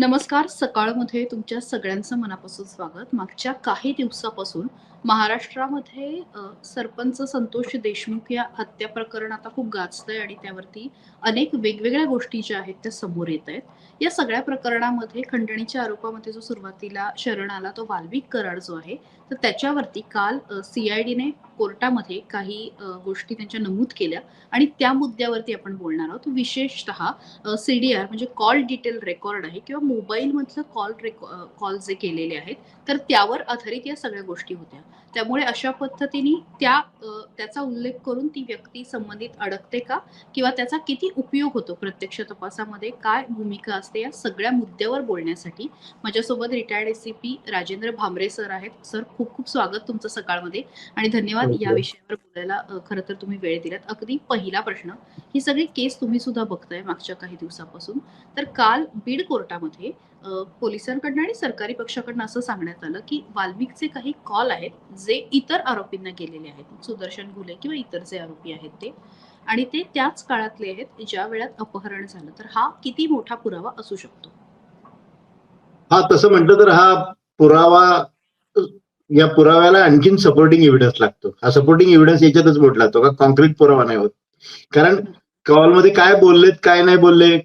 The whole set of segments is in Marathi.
नमस्कार. सकाळमध्ये तुमच्या सगळ्यांचं मनापासून स्वागत. मागच्या काही दिवसापासून महाराष्ट्रामध्ये सरपंच संतोष देशमुख या हत्या प्रकरण आता खूप गाजतंय आणि त्यावरती अनेक वेगवेगळ्या गोष्टी ज्या आहेत त्या समोर येत आहेत या सगळ्या प्रकरणामध्ये खंडणीच्या आरोपामध्ये जो सुरुवातीला शरण आला तो वाल्विक कराड जो आहे तर त्याच्यावरती काल सीआयडीने कोर्टामध्ये काही गोष्टी त्यांच्या नमूद केल्या आणि त्या मुद्द्यावरती आपण बोलणार आहोत. विशेषतः सीडीआर म्हणजे कॉल डिटेल रेकॉर्ड आहे किंवा मोबाईलमधलं कॉल कॉल जे केलेले आहेत तर त्यावर आधारित या सगळ्या गोष्टी होत्या. त्यामुळे अशा पद्धतीने त्या त्याचा उल्लेख करून ती व्यक्ती संबंधित अडकते का? किंवा त्याचा किती उपयोग होतो प्रत्यक्ष तपासामध्ये? काय भूमिका असते या सगळ्या मुद्द्यावर बोलण्यासाठी? माझ्यासोबत retired ACP Rajendra Bhamre sir आहेत. सर खूप खूप स्वागत तुमचं सकाळमध्ये आणि धन्यवाद या. विषयावर बोलायला. खरं तर तुम्ही वेळ दिलात. अगदी पहिला प्रश्न ही सगळी केस तुम्ही सुद्धा बघताय मागच्या काही दिवसापासून. तर काल बीड कोर्टामध्ये पोलिसांकडनं आणि सरकारी पक्षाकडनं असं सांगण्यात आलं की वाल्मिकचे काही कॉल आहेत जे इतर आरोपींना गेलेले आहेत. सुदर्शन घुले किंवा इतर जे आरोपी आहेत ते. आणि ते त्याच काळातले आहेत ज्या वेळात अपहरण झालं. तर हा किती मोठा पुरावा असू शकतो? हा तसं म्हटलं तर हा पुरावा या पुराव्याला आणखीन सपोर्टिंग एव्हिडन्स लागतो. हा सपोर्टिंग एव्हिडन्स याच्यातच म्हटला जातो का कॉन्क्रीट पुरावा नाही होत. कारण कॉलमध्ये काय बोललेत काय नाही बोलले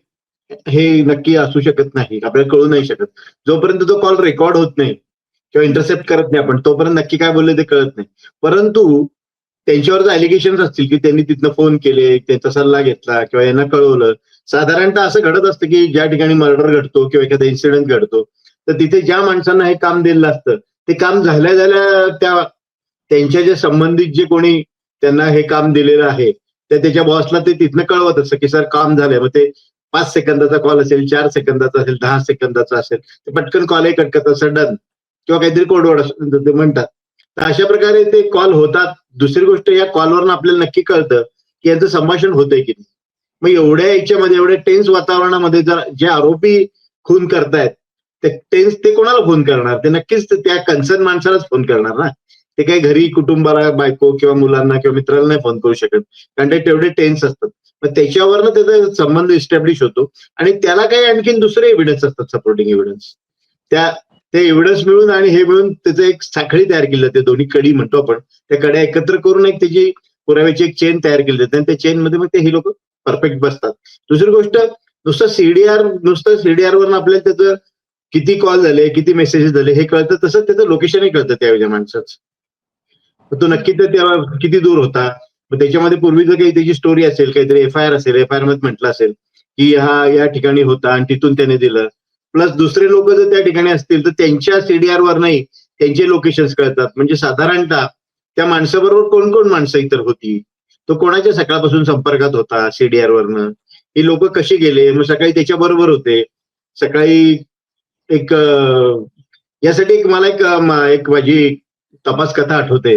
हे नक्की असू शकत नाही आपल्याला कळू नाही शकत. जोपर्यंत तो कॉल रेकॉर्ड होत नाही किंवा इंटरसेप्ट करत नाही आपण तोपर्यंत नक्की काय बोलले ते कळत नाही. परंतु त्यांच्यावर अलिगेशन असतील की त्यांनी तिथनं फोन केले त्यांचा सल्ला घेतला किंवा यांना कळवलं साधारणतः असं घडत असतं की ज्या ठिकाणी मर्डर घडतो किंवा एखादा इन्सिडेंट घडतो तर तिथे ज्या माणसांना हे काम दिलेलं असतं ते काम झाल्या झाल्या त्या त्यांच्या जे संबंधित जे कोणी त्यांना हे काम दिलेलं आहे तर त्याच्या बॉसला ते तिथनं कळवत असतं की सर काम झालंय. मग ते पाच सेकंदाचा कॉल असेल चार सेकंदाचा असेल दहा सेकंदाचा असेल ते पटकन कॉलही कट करतात सडन किंवा काहीतरी कोडवड असतो ते म्हणतात. तर अशा प्रकारे ते कॉल होतात. दुसरी गोष्ट या कॉलवरून आपल्याला नक्की कळतं की यांचं संभाषण होतंय की नाही. मग एवढ्या याच्यामध्ये एवढ्या टेन्स वातावरणामध्ये जर जे आरोपी खून करतायत ते टेन्स ते कोणाला फोन करणार? ते नक्कीच त्या कन्सर्न माणसालाच फोन करणार ना. ते काही घरी कुटुंबाला बायको किंवा मुलांना किंवा मित्रांना नाही फोन करू शकत. कारण ते तेवढे टेन्स असतात. त्याच्यावरनं त्याचा संबंध इस्टॅब्लिश होतो. आणि त्याला काही आणखीन दुसरे एव्हिडन्स असतात सपोर्टिंग एव्हिडन्स त्या ते एव्हिडन्स मिळून आणि हे मिळून त्याचं एक साखळी तयार केली जाते. दोन्ही कडी म्हणतो आपण. त्या कड्या एकत्र करून एक त्याची पुराव्याची एक चेन तयार केली जाते. आणि त्या चेन मध्ये मग ते हे लोक परफेक्ट बसतात. दुसरी गोष्ट नुसतं सीडीआर नुसतं सीडीआर वरून आपल्याला त्याचं किती कॉल झाले किती मेसेजेस झाले हे कळतं. तसं त्याचं लोकेशनही कळतं त्यावेळेच्या माणसाचं. तो नक्की तर तेव्हा किती दूर होता? मग त्याच्यामध्ये पूर्वीचं काही त्याची स्टोरी असेल काहीतरी एफ आय आर असेल एफ आय आरमध्ये म्हटलं असेल की हा या ठिकाणी होता आणि तिथून त्याने दिलं. प्लस दुसरे लोक जर त्या ठिकाणी असतील तर त्यांच्या सीडीआर वर नाही त्यांचे लोकेशन कळतात. म्हणजे साधारणतः त्या माणसाबरोबर कोण कोण माणसं इतर होती? तो कोणाच्या सकाळपासून संपर्कात होता सीडीआर वरनं? ही लोक कशी गेले? मग सकाळी त्याच्या बरोबर होते. सकाळी एक यासाठी एक मला एक माझी तपास कथा आठवते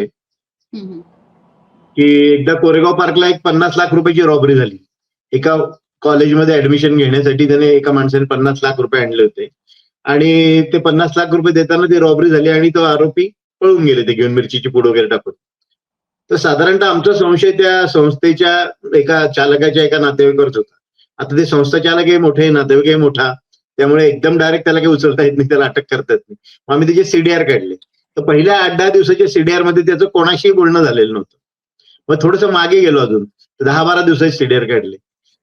की एकदा कोरेगाव पार्कला एक पन्नास लाख रुपयाची रॉबरी झाली. एका कॉलेजमध्ये ऍडमिशन घेण्यासाठी त्याने एका माणसाने पन्नास लाख रुपये आणले होते. आणि ते पन्नास लाख रुपये देताना ती रॉबरी झाली आणि तो आरोपी पळून गेले ते घेऊन मिरचीची पूड वगैरे टाकून. तर साधारणतः आमचा संशय त्या संस्थेच्या एका चालकाच्या एका नातेवाईकवरच होता. आता ते संस्था चालक आहे मोठे नातेवाईक आहे मोठा. त्यामुळे एकदम डायरेक्ट त्याला काही उचलता येत नाही त्याला अटक करता येत नाही. मग आम्ही त्याचे सीडीआर काढले. तर पहिल्या आठ दहा दिवसाच्या सीडीआरमध्ये त्याचं कोणाशीही बोलणं झालेलं नव्हतं. मग थोडस मागे गेलो अजून. दहा बारा दिवसाचे सीडीआर काढले.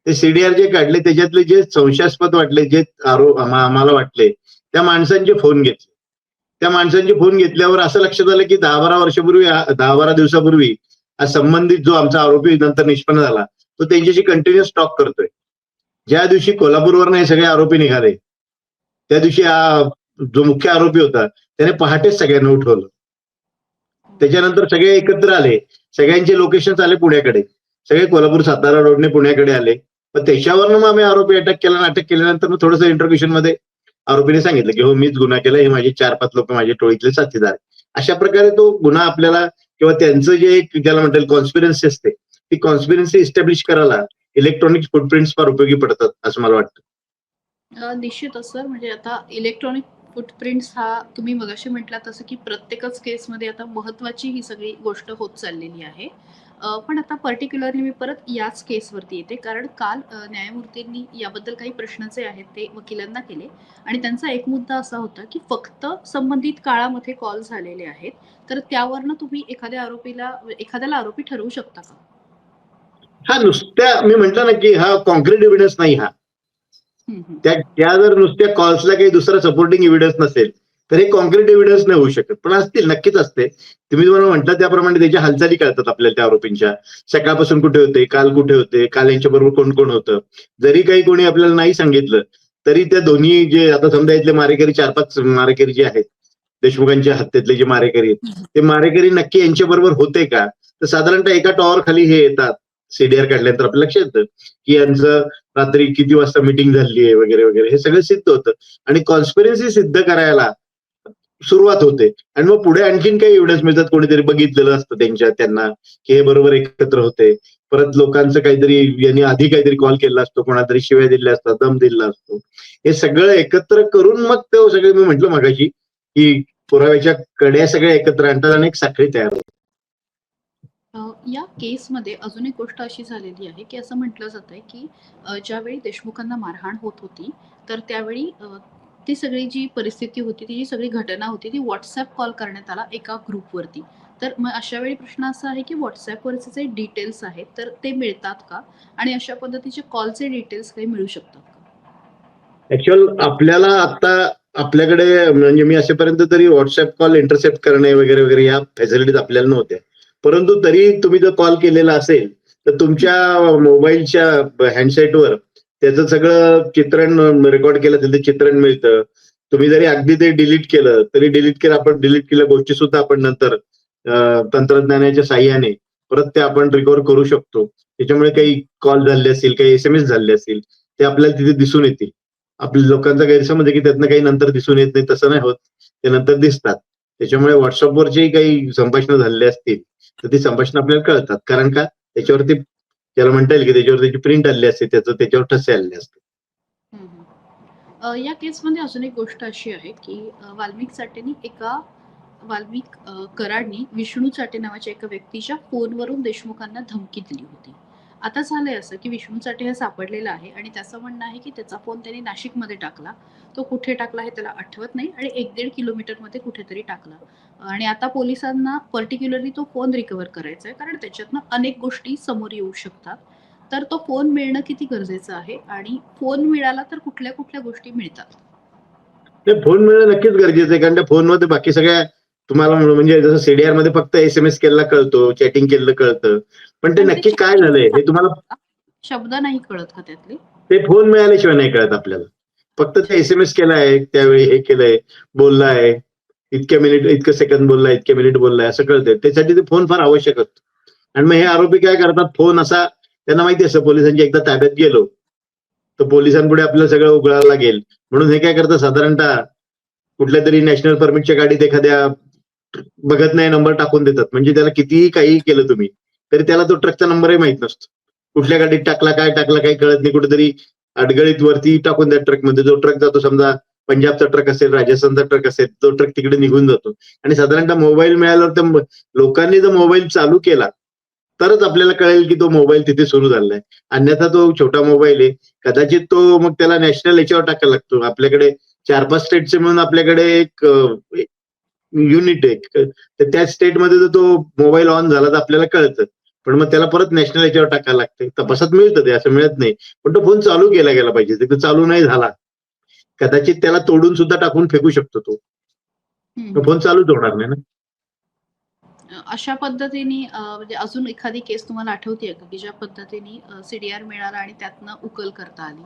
ते सीडीआर जे काढले त्याच्यातले जे संशयास्पद वाटले जे आरोप आम्हाला वाटले त्या माणसांचे फोन घेतले. त्या माणसांचे फोन घेतल्यावर असं लक्षात आलं की दहा बारा वर्षापूर्वी दहा बारा दिवसापूर्वी हा संबंधित जो आमचा आरोपी नंतर निष्पन्न झाला तो त्यांच्याशी कंटिन्युअस टॉक करतोय. ज्या दिवशी कोल्हापूरवरनं हे सगळे आरोपी निघाले त्या दिवशी हा जो मुख्य आरोपी होता त्याने पहाटेच सगळ्यांना उठवलं. त्याच्यानंतर सगळे एकत्र आले. सगळ्यांचे लोकेशन आले पुण्याकडे. सगळे कोल्हापूर सातारा रोडने पुण्याकडे आले. पण त्याच्यावरनं मग आम्ही आरोपी अटक केला आणि अटक केल्यानंतर मग थोडंसं इंटरव्ह्युशनमध्ये आरोपीने सांगितलं की हो मीच गुन्हा केला. हे माझे चार पाच लोक माझ्या टोळीतले साथीदार अशा प्रकारे तो गुन्हा आपल्याला किंवा त्यांचं जे एक ज्याला म्हणतात कॉन्स्पिरन्सी असते ती कॉन्स्पिरन्सी इस्टॅब्लिश करायला इलेक्ट्रॉनिक फुटप्रिंट्स फार उपयोगी पडतात असं मला वाटतं. निश्चितच सर. म्हणजे आता इलेक्ट्रॉनिक फुटप्रिंट्स हा तुम्ही मगाशी म्हटला तसं की प्रत्येकच केसमध्ये आता महत्वाची ही सगळी गोष्ट होत चाललेली आहे. पण आता पर्टिक्युलरली मी परत याच केसवरती येते. कारण काल न्यायमूर्तींनी याबद्दल काही प्रश्न जे आहेत ते वकिलांना केले. आणि त्यांचा एक मुद्दा असा होता की फक्त संबंधित काळामध्ये कॉल झालेले आहेत. तर त्यावरनं तुम्ही एखाद्या आरोपीला एखाद्याला आरोपी ठरवू शकता का? हा नुसत्या मी म्हंटल ना की हा कॉन्क्रीट एव्हिडन्स नाही हा. त्या त्या जर नुसत्या कॉल्सला काही दुसरा सपोर्टिंग एव्हिडन्स नसेल तर हे कॉन्क्रीट एव्हिडन्स नाही होऊ शकत. पण असतील नक्कीच असते. तुम्ही तुम्हाला म्हटलं त्याप्रमाणे त्याच्या हालचाली कळतात आपल्याला त्या आरोपींच्या. सकाळपासून कुठे होते काल कुठे होते काल यांच्या बरोबर कोण कोण होतं? जरी काही कोणी आपल्याला नाही सांगितलं तरी त्या दोन्ही जे आता समजा इथले मारेकरी चार पाच मारेकरी जे आहेत देशमुखांच्या हत्येतले जे मारेकरी आहेत ते मारेकरी नक्की यांच्या बरोबर होते का? तर साधारणतः एका टॉवर खाली हे येतात. सीडीआर काढल्यानंतर आपल्या लक्षात येतं की यांचं रात्री किती वाजता मिटिंग झाली आहे वगैरे वगैरे हे सगळं सिद्ध होतं. आणि कॉन्स्पिरन्सी सिद्ध करायला सुरुवात होते. आणि मग पुढे आणखीन काही एव्हिडन्स मिळतात. कोणीतरी बघितलेलं असतं त्यांच्या त्यांना की हे बरोबर एकत्र होते. परत लोकांचं काहीतरी यांनी आधी काहीतरी कॉल केला असतो कोणातरी शिव्या दिल्या असतात दम दिला असतो. हे सगळं एकत्र करून मग ते सगळे मी म्हंटल मगाशी की पुराव्याच्या कड्या सगळ्या एकत्र आणतात आणि एक साखळी तयार होते. या केसमध्ये अजून एक गोष्ट अशी झालेली आहे की असं म्हटलं जात आहे की ज्यावेळी देशमुखांना मारहाण होत होती तर त्यावेळी ती सगळी जी परिस्थिती होती ती जी सगळी घटना होती ती व्हॉट्सॲप कॉल करण्यात आला एका ग्रुपवरती तर मग अशा वेळी प्रश्न असा आहे की व्हॉट्सॲपवरचे जे डिटेल्स आहेत तर ते मिळतात का? आणि अशा पद्धतीचे कॉलचे डिटेल्स काही मिळू शकतात का? ऍक्च्युअल आपल्याला आता आपल्याकडे म्हणजे मी असेपर्यंत तरी व्हॉट्सअप कॉल इंटरसेप्ट करणे वगैरे वगैरे या फॅसिलिटीज आपल्याला नव्हत्या. परंतु तरी तुम्ही जर कॉल केलेला असेल तर तुमच्या मोबाईलच्या हँडसेटवर त्याचं सगळं चित्रण रेकॉर्ड केलं असेल ते चित्रण मिळतं. तुम्ही जरी अगदी ते डिलीट केलं तरी डिलीट केलं आपण डिलीट केल्या गोष्टी सुद्धा आपण नंतर तंत्रज्ञानाच्या साह्याने परत ते आपण रिकवर करू शकतो. त्याच्यामुळे काही कॉल झाले असतील काही एस एम एस झाले असतील ते आपल्याला तिथे दिसून येतील. आपल्या लोकांचा गैरसमज आहे की त्यातनं काही नंतर दिसून येत नाही तसं नाही होत. ते नंतर दिसतात. त्याच्यामुळे व्हॉट्सअपवर जे काही संभाषण झालेली असतील तर ती संभाषण आपल्याला कळतात. कारण का? त्याच्यावरती त्याला म्हणता येईल की त्याच्यावर त्याची प्रिंट आलेली असते त्याचं त्याच्यावर ठसे आलेले असते. या केसमध्ये अजून एक गोष्ट अशी आहे की वाल्मिक साठेनी एका वाल्मिक कराडनी विष्णू चाटे नावाच्या एका व्यक्तीच्या फोनवरून देशमुखांना धमकी दिली होती. आता झालंय असं की विष्णूसाठी हे सापडलेलं आहे आणि त्याचं म्हणणं आहे की त्याचा फोन त्याने नाशिकमध्ये टाकला. तो कुठे टाकला हे त्याला आठवत नाही आणि एक दीड किलोमीटरमध्ये कुठेतरी टाकला. आणि आता पोलिसांना पर्टिक्युलरली तो फोन रिकवर करायचा आहे कारण त्याच्यातनं अनेक गोष्टी समोर येऊ शकतात. तर तो फोन मिळणं किती गरजेचं आहे आणि फोन मिळाला तर कुठल्या कुठल्या गोष्टी मिळतात? फोन मिळणं नक्कीच गरजेचं आहे कारण त्या फोनमध्ये बाकी सगळ्या तुम्हाला म्हणजे जसं सीडीआरमध्ये फक्त एस एम एस केलेला कळतो चॅटिंग केलेलं कळतं. पण ते नक्की काय झालंय हे तुम्हाला शब्द नाही कळत का त्यातले? ते फोन मिळाल्याशिवाय नाही कळत आपल्याला. फक्त ते एस एम एस केलाय त्यावेळी हे केलंय बोललाय इतक्या मिनिट इतकं सेकंद बोललाय इतक्या मिनिट बोललाय असं कळतंय. त्यासाठी ते फोन फार आवश्यक असतो. आणि मग हे आरोपी काय करतात फोन असा त्यांना माहिती असतं पोलिसांच्या एकदा ताब्यात गेलो तर पोलिसांपुढे आपलं सगळं उघडायला लागेल. म्हणून हे काय करतात साधारणतः कुठल्या तरी नॅशनल परमिटच्या गाडीत एखाद्या बघत नाही नंबर टाकून देतात. म्हणजे त्याला कितीही काही केलं तुम्ही तरी त्याला तो ट्रकचा नंबरही माहीत नसतो. कुठल्या गाडीत टाकला काय टाकला काही कळत नाही. कुठेतरी अडगळीत वरती टाकून द्या ट्रकमध्ये जो ट्रक जातो समजा पंजाबचा ट्रक असेल राजस्थानचा ट्रक असेल तो ट्रक तिकडे निघून जातो. आणि साधारणतः मोबाईल मिळाल्यावर तर लोकांनी जर मोबाईल चालू केला तरच आपल्याला कळेल की तो मोबाईल तिथे सुरू झालाय. अन्यथा तो छोटा मोबाईल आहे. कदाचित तो मग त्याला नॅशनल याच्यावर टाकायला लागतो. आपल्याकडे चार पाच स्टेटचे म्हणून आपल्याकडे एक युनिट आहे. तर त्या स्टेटमध्ये जर तो मोबाईल ऑन झाला तर आपल्याला कळतं. पण मग त्याला परत नॅशनल याच्यावर टाकायला लागते. तपासात मिळतं ते असं मिळत नाही. पण तो फोन चालू केला गेला पाहिजे. ते चालू नाही झाला. कदाचित त्याला तोडून सुद्धा टाकून फेकू शकतो तो. फोन चालूच होणार नाही ना. अशा पद्धतीने म्हणजे अजून एखादी केस तुम्हाला आठवते का की ज्या पद्धतीने सीडीआर मिळाला आणि त्यातनं उकल करता आली?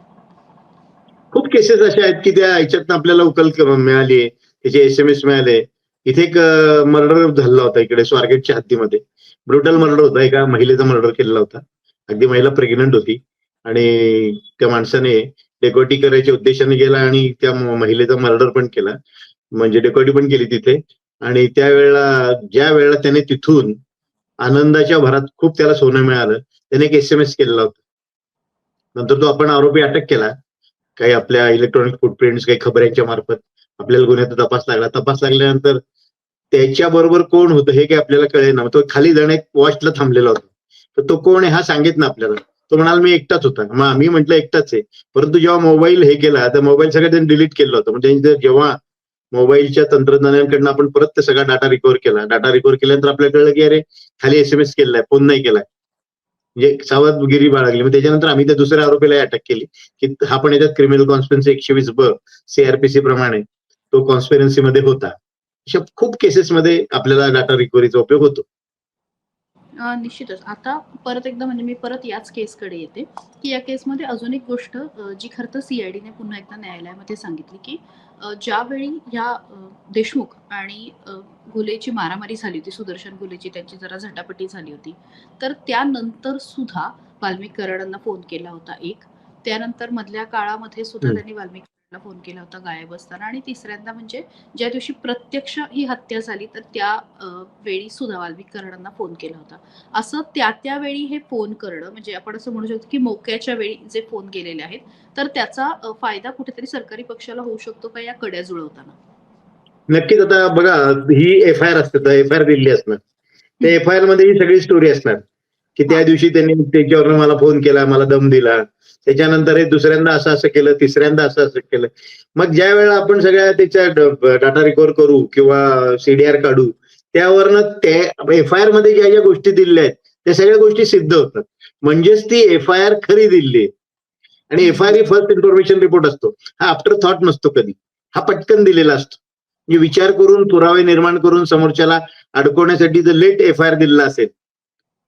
खूप केसेस अशा आहेत की त्या ह्याच्यातनं आपल्याला उकल मिळाली त्याचे एस एम एस मिळाले. इथे एक मर्डर झाला होता इकडे स्वारगेटच्या हद्दीमध्ये. ब्रुटल मर्डर होता. एका महिलेचा मर्डर केलेला होता. अगदी महिला प्रेग्नंट होती. आणि त्या माणसाने डेकोटी करायच्या उद्देशाने गेला आणि त्या महिलेचा मर्डर पण केला. म्हणजे डेकोटी पण केली तिथे. आणि त्यावेळेला ज्या वेळेला त्याने तिथून आनंदाच्या भरात खूप त्याला सोनं मिळालं त्याने एक एस एम एस केलेला होता. नंतर तो आपण आरोपी अटक केला. काही आपल्या इलेक्ट्रॉनिक फुटप्रिंट्स काही खबऱ्यांच्या मार्फत आपल्याला गुन्ह्याचा तपास लागला. तपास लागल्यानंतर त्याच्या बरोबर कोण होतं हे काही आपल्याला कळेना मग तो खाली जाणे एक वॉचला थांबलेला होता. तर तो कोण आहे हा सांगित ना आपल्याला. तो म्हणाल मी एकटाच होता. मग आम्ही म्हटलं एकटाच आहे. परंतु जेव्हा मोबाईल हे केला तर मोबाईल सगळं त्यांनी डिलीट केलं होतं. म्हणजे जेव्हा मोबाईलच्या तंत्रज्ञानाकडनं आपण परत ते सगळा डाटा रिकव्हर केला. डाटा रिकव्हर केल्यानंतर आपल्याला कळलं की अरे खाली एसएमएस केलाय फोन नाही केलाय. म्हणजे सावधगिरी बाळगली. मग त्याच्यानंतर आम्ही त्या दुसऱ्या आरोपीला अटक केली. की हा पण याच्यात क्रिमिनल कॉन्स्पिरन्सी एकशे वीस ब सीआरपीसी प्रमाणे तो कॉन्स्पिरन्सी मध्ये होता. खूप केसेसमध्ये आपल्याला डाटा रिकव्हरीचा उपयोग होतो. निश्चितच. आता परत एकदा म्हणजे मी परत याच केसकडे येते. की या केसमध्ये अजून एक गोष्ट जी खरं तर सीआयडीने पुन्हा एकदा न्यायालयामध्ये सांगितली की ज्यावेळी ह्या अ, देशमुख आणि अ, घुलेची मारामारी झाली होती सुदर्शन घुलेची त्यांची जरा झटापटी झाली होती तर त्यानंतर सुद्धा वाल्मिक कराडांना फोन केला होता एक. त्यानंतर मधल्या काळामध्ये सुद्धा. त्यांनी वाल्मिक फोन केला होता गायब असताना. आणि तिसऱ्यांदा म्हणजे ज्या दिवशी प्रत्यक्ष ही हत्या झाली तर त्या वेळी सुद्धा वाल्विकरणांना फोन केला होता. असं त्या त्यावेळी हे फोन करणं म्हणजे आपण असं म्हणू शकतो की मोक्याच्या वेळी जे फोन केलेले आहेत तर त्याचा फायदा कुठेतरी सरकारी पक्षाला होऊ शकतो का या कड्या जुळवताना? नक्कीच. आता बघा ही एफ आय आर असते एफ आय आर दिली असणार. त्या एफ आय आरमध्ये ही सगळी स्टोरी असणार. की त्या दिवशी त्यांनी त्याच्यावर मला फोन केला मला दम दिला. त्याच्यानंतर हे दुसऱ्यांदा असं असं केलं तिसऱ्यांदा असं असं केलं. मग ज्या वेळेला आपण सगळ्या त्याच्या डाटा रिकव्हर करू किंवा सीडीआर काढू त्यावरनं त्या एफ आय आरमध्ये ज्या ज्या गोष्टी दिलेल्या आहेत त्या सगळ्या गोष्टी सिद्ध होतात. म्हणजेच ती एफ आय आर खरी दिली आहे. आणि एफ आय आर ही फर्स्ट इन्फॉर्मेशन रिपोर्ट असतो. हा आफ्टर थॉट नसतो कधी. हा पटकन दिलेला असतो. म्हणजे विचार करून पुरावे निर्माण करून समोरच्याला अडकवण्यासाठी जर लेट एफ आय आर दिलेला असेल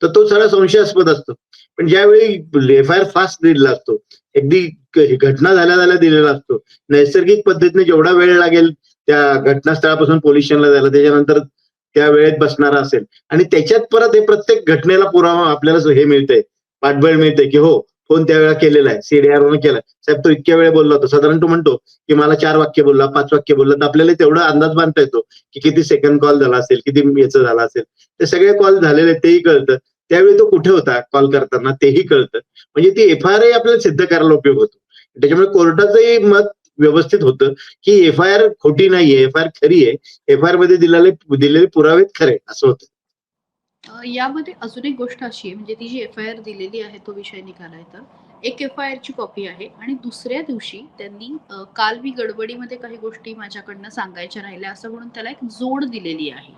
तर तो सगळा संशयास्पद असतो. पण ज्यावेळी एफ आय आर फास्ट दिलेला असतो अगदी घटना झाल्या झाल्या दिलेला असतो. नैसर्गिक पद्धतीने जेवढा वेळ लागेल त्या घटनास्थळापासून पोलीस स्टेशनला जायला त्याच्यानंतर त्या वेळेत बसणारा असेल. आणि त्याच्यात परत हे प्रत्येक घटनेला पुरावा आपल्याला हे मिळतंय पाठबळ मिळतंय की हो फोन त्यावेळेला केलेला आहे सीडीआर वरून केलाय साहेब तो इतक्या वेळ बोलला होता. साधारण तो म्हणतो की मला चार वाक्य बोलला पाच वाक्य बोलला तर आपल्याला तेवढा अंदाज बांधता येतो की किती सेकंड कॉल झाला असेल किती याचं झाला असेल. ते सगळे कॉल झालेले तेही कळतं. त्यावेळी तो कुठे होता? कॉल करताना तेही कळतं. म्हणजे ती एफ आय आर आपल्याला सिद्ध करायला उपयोग होतो. त्याच्यामुळे कोर्टाचंही मत व्यवस्थित होतं की एफ आय आर खोटी नाहीये एफ आय आर खरी आहे. एफ आय आरमध्ये दिलेले दिलेले पुरावे खरे असं होतं. यामध्ये अजून एक गोष्ट अशी आहे म्हणजे ती जी एफ आय आर दिलेली आहे तो विषय निघालाय तर एक एफ आय आरची कॉपी आहे आणि दुसऱ्या दिवशी त्यांनी काल मी गडबडीमध्ये काही गोष्टी माझ्याकडनं सांगायच्या राहिल्या असं म्हणून त्याला एक जोड दिलेली आहे.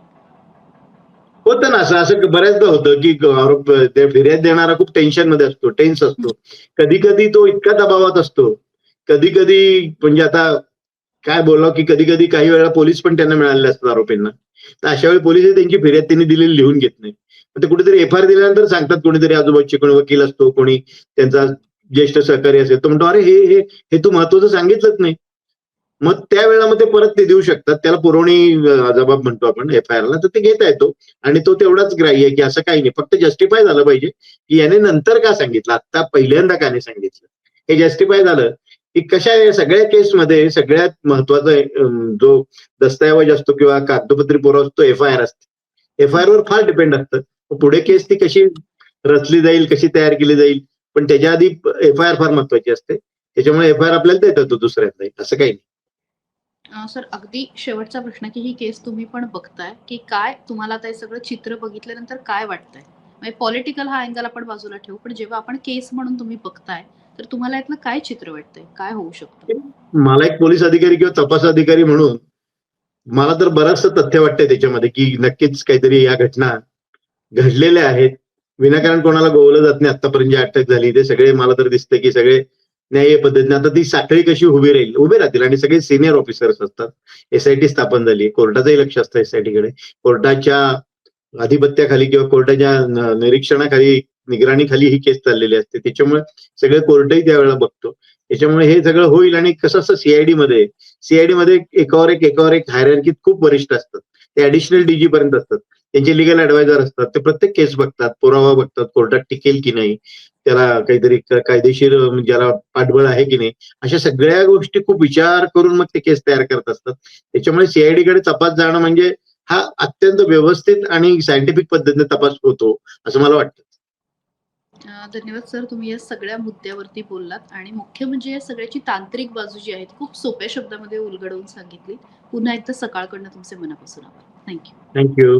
होतं ना असं असं बऱ्याचदा होतं की आरोप फिर्याद देणारा खूप टेन्शनमध्ये असतो टेन्स असतो. कधी कधी तो इतका दबावात असतो. कधी कधी म्हणजे आता काय बोलाव की कधी कधी काही वेळा पोलीस पण त्यांना मिळालेले असतात आरोपींना. तर अशा वेळी पोलीस त्यांची फिर्याद त्यांनी दिलेली लिहून घेत नाही मग ते कुठेतरी एफ आय आर दिल्यानंतर सांगतात कोणीतरी आजूबाजूचे कोणी वकील असतो कोणी त्यांचा ज्येष्ठ सहकारी असेल. तो म्हणतो अरे हे हे हे तू महत्वाचं सांगितलंच नाही. मग त्या वेळामध्ये परत ते देऊ शकतात. त्याला पुरवणी जबाब म्हणतो आपण एफ आय आरला तर ते घेता येतो आणि तो तेवढाच ग्राह्य आहे की असं काही नाही. फक्त जस्टिफाय झालं पाहिजे की याने नंतर का सांगितलं? आता पहिल्यांदा का नाही सांगितलं? हे जस्टिफाय झालं की कशा या सगळ्या केसमध्ये सगळ्यात महत्त्वाचा जो दस्तऐवज असतो किंवा कागदपत्री पुरावा असतो एफ आय आर असते. एफ आय आर वर फार डिपेंड असतं. पुढे केस ती कशी रचली जाईल कशी तयार केली जाईल? पण त्याच्या आधी एफ आय आर फार महत्वाची असते. त्याच्यामुळे एफ आय आर आपल्याला देत दुसऱ्यात दुसऱ्यांदा. असं काही नाही. सर अगदी शेवटचा प्रश्न की ही केस तुम्ही पण बघताय की काय तुम्हाला आता हे सगळं चित्र बघितल्यानंतर काय वाटतंय? म्हणजे पॉलिटिकल हा अँगल आपण बाजूला ठेवू पण जेव्हा आपण केस म्हणून तुम्ही बघताय तर तुम्हाला यातलं काय चित्र वाटतंय? काय होऊ शकतं? मला एक पोलीस अधिकारी किंवा तपास अधिकारी म्हणून मला तर बरंचसं तथ्य वाटतंय त्याच्यामध्ये की नक्कीच काहीतरी या घटना घडलेल्या आहेत. विनाकारण कोणाला गोवलं जात नाही. आतापर्यंत जी अटक झाली ते सगळे मला तर दिसतं की सगळे न्याय पद्धतीने. आता ती साखळी कशी उभी राहील? उभे राहतील आणि सगळे सिनियर ऑफिसर्स असतात. एसआयटी स्थापन झाली. कोर्टाचंही लक्ष असतं एसआयटीकडे कोर्टाच्या अधिपत्याखाली किंवा कोर्टाच्या निरीक्षणाखाली निगराणीखाली ही केस चाललेली असते. त्याच्यामुळे सगळे कोर्टही त्यावेळेला बघतो. त्याच्यामुळे हे सगळं होईल आणि कसं असतं सीआयडी मध्ये सीआयडी मध्ये एकावर एक एकावर एक हायरकीत खूप वरिष्ठ असतात. ते ऍडिशनल डीजी पर्यंत असतात. त्यांचे लिगल ऍडवायझर असतात. ते प्रत्येक केस बघतात पुरावा बघतात कोर्टात टिकेल की नाही. त्याला काहीतरी कायदेशीर अं, ज्याला पाठबळ आहे की नाही अशा सगळ्या गोष्टी खूप विचार करून मग ते केस तयार करत असतात. त्याच्यामुळे सीआयडी कडे तपास जाणं म्हणजे हा अत्यंत व्यवस्थित आणि सायंटिफिक पद्धतीने तपास होतो असं मला वाटतं. धन्यवाद सर तुम्ही या सगळ्या मुद्द्यावरती बोललात आणि मुख्य म्हणजे या सगळ्याची तांत्रिक बाजू जी आहे खूप सोप्या शब्दामध्ये उलगडवून सांगितली. पुन्हा एकदा सकाळकडनं तुमचे मनापासून आभार. Thank you thank you